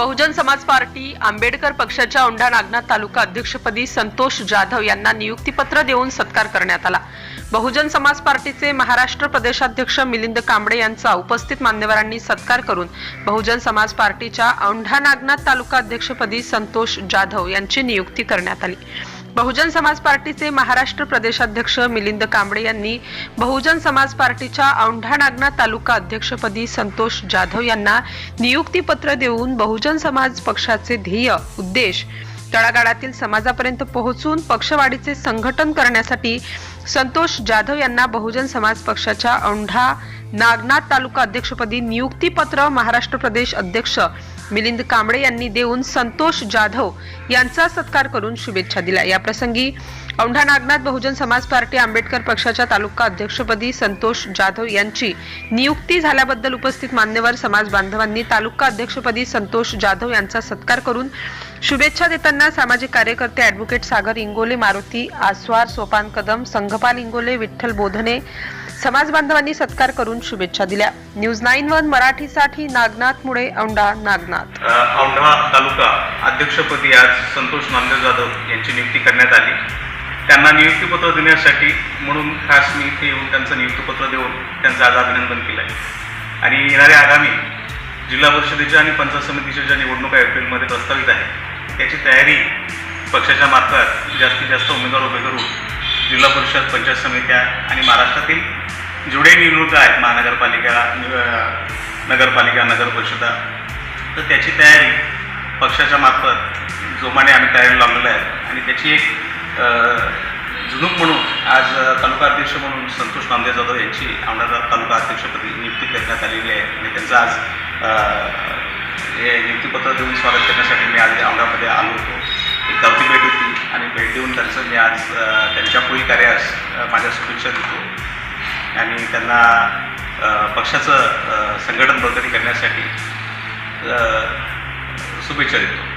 Bahujan Samaj party Ambedkar पक्षाच्या औंढा नागनाथ तालुका अध्यक्षपदी संतोष जाधव यांना नियुक्तीपत्र देऊन सत्कार करण्यात आला. बहुजन समाज पार्टीचे महाराष्ट्र प्रदेशाध्यक्ष मिलिंद कांबळे यांचा उपस्थित मान्यवरांनी सत्कार करून बहुजन समाज पार्टीच्या औंढा नागनाथ तालुका अध्यक्षपदी संतोष जाधव यांची नियुक्ती करण्यात आली. बहुजन समाज पार्टीचे महाराष्ट्र प्रदेशाध्यक्ष मिलिंद कांबळे यांनी बहुजन समाज पार्टीच्या औंढा नागनाथ तालुका अध्यक्षपदी संतोष जाधव यांना नियुक्तीपत्र देऊन बहुजन समाज पक्षाचे ध्येय उद्देश तळागाळातील समाजापर्यंत पोहोचून पक्षवाढीचे संघटन करण्यासाठी संतोष जाधव यांना बहुजन समाज पक्षाच्या औंढा नागनाथ तालुका अध्यक्षपदी नियुक्तीपत्र महाराष्ट्र प्रदेश अध्यक्ष मिलिंद कांबळे यांनी देऊन संतोष जाधव यांचा सत्कार करून शुभेच्छा दिल्या. या प्रसंगी औंढा नागनाथ बहुजन समाज पार्टी आंबेडकर पक्षाच्या तालुका अध्यक्षपदी संतोष जाधव यांची नियुक्ती झाल्याबद्दल उपस्थित मान्यवर समाज बांधवांनी तालुका अध्यक्षपदी संतोष जाधव यांचा सत्कार करून शुभेच्छा देताना सामाजिक कार्यकर्ते ॲडव्होकेट सागर इंगोले मारुती आस्वार सोपान कदम संघपाल इंगोले विठ्ठल बोधने समाज बांधवांनी सत्कार करून शुभेच्छा दिल्या. न्यूज नाईन वन मराठीसाठी नागनाथ मुळे औंढा नागनाथ. औंढा तालुका अध्यक्षपदी आज संतोष नामदेव जाधव यांची नियुक्ती करण्यात आली. त्यांना नियुक्तीपत्र देण्यासाठी म्हणून खास मी इथे येऊन त्यांचं नियुक्तीपत्र देऊन त्यांचं आज अभिनंदन केलं आहे आणि येणाऱ्या आगामी जिल्हा परिषदेच्या आणि पंचायत समितीच्या ज्या निवडणुका एप्रिलमध्ये प्रस्तावित आहे त्याची तयारी पक्षाच्या मार्फत जास्तीत जास्त उमेदवार उभे करून जिल्हा परिषद पंचायत समित्या आणि महाराष्ट्रातील जेवढे निवडणुका आहेत महानगरपालिका नगरपालिका नगर परिषदा. तर त्याची तयारी पक्षाच्या मार्फत जोमाने आम्ही तयारी लावलेलं आहे. आणि त्याची एक जुनूक म्हणून आज तालुका अध्यक्ष म्हणून संतोष नामदेव जाधव यांची आमदार तालुका अध्यक्षपदी नियुक्ती करण्यात आलेली आहे. आणि त्यांचं आज हे नियुक्तीपत्र देऊन स्वागत करण्यासाठी मी आज औंढामध्ये आलो होतो. एक गावठी भेट होती आणि भेट देऊन त्यांचं मी आज त्यांच्या पुढील कार्यास माझ्या शुभेच्छा देतो. आणि त्यांना पक्षाचं संघटन बळकटी करण्यासाठी शुभेच्छा देतो.